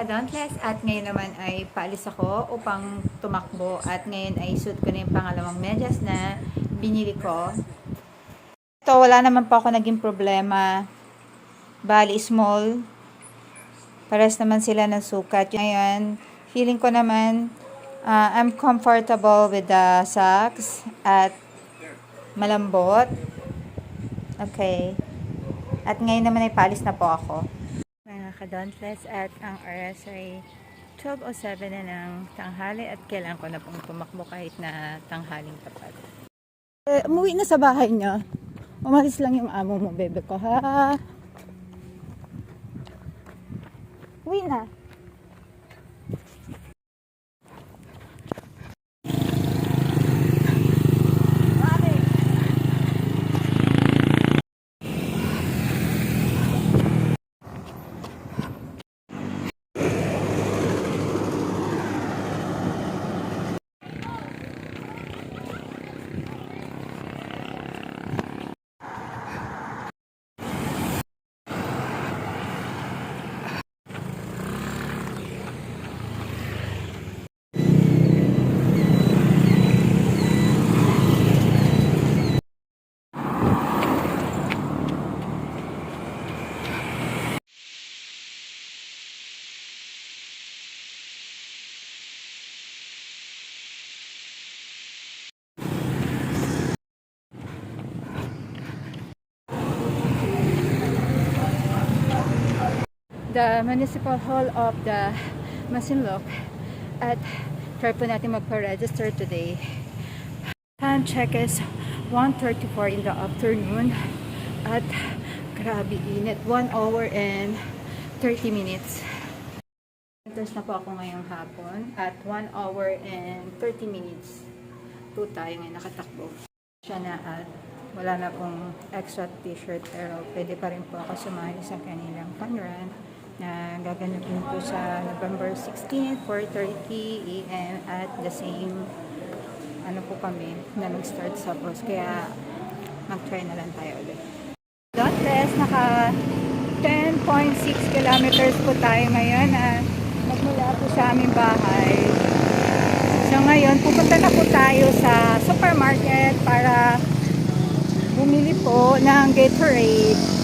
ka-dauntless at ngayon naman ay paalis ako upang tumakbo at ngayon ay suit ko na yung pangalawang medyas na binili ko. Ito, wala naman pa ako naging problema. Bali, small. Pares naman sila ng sukat. Ngayon, feeling ko naman ah, I'm comfortable with the socks at malambot. Okay. At ngayon naman ay palis na po ako. Mga ka-dauntless at ang oras ay 12.07 na ng tanghali at kailangan ko na pong tumakbo kahit na tanghaling tapat. Eh, umuwi na sa bahay niya. Umalis lang yung amo mo, bebe ko, ha? Uwi na. The Municipal Hall of the Masinloc at try po natin magpa-register today. Time check is 1.34 in the afternoon at grabe init. 1 hour and 30 minutes. Enters na po ako ngayong hapon at 1 hour and 30 minutes. Po tayo ngayon nakatakbo. Siya na at wala na pong extra t-shirt pero pwede pa rin po ako sumali sa kanilang fun run na gaganapin po sa November 16, 4.30 a.m. at the same ano po kami na mag-start sa bus. Kaya mag-try na lang tayo ulit. Don't rest, naka 10.6 kilometers po tayo ngayon at magmula po sa aming bahay. So ngayon, pupunta na po tayo sa supermarket para bumili po ng Gatorade.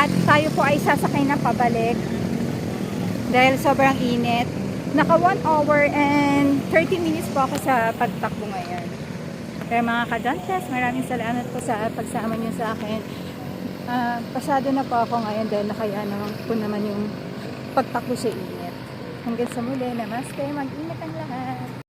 At tayo po ay sasakay na pabalik dahil sobrang init. Naka 1 hour and 30 minutes po ako sa pagtakbo ngayon. Kaya mga ka-Dantes, maraming salamat po sa pagsama niyo sa akin. Ah, pasado na po ako ngayon dahil nakaya naman po naman yung pagtakbo sa init. Hanggang sa muli, namaste, mag-ingat ang lahat.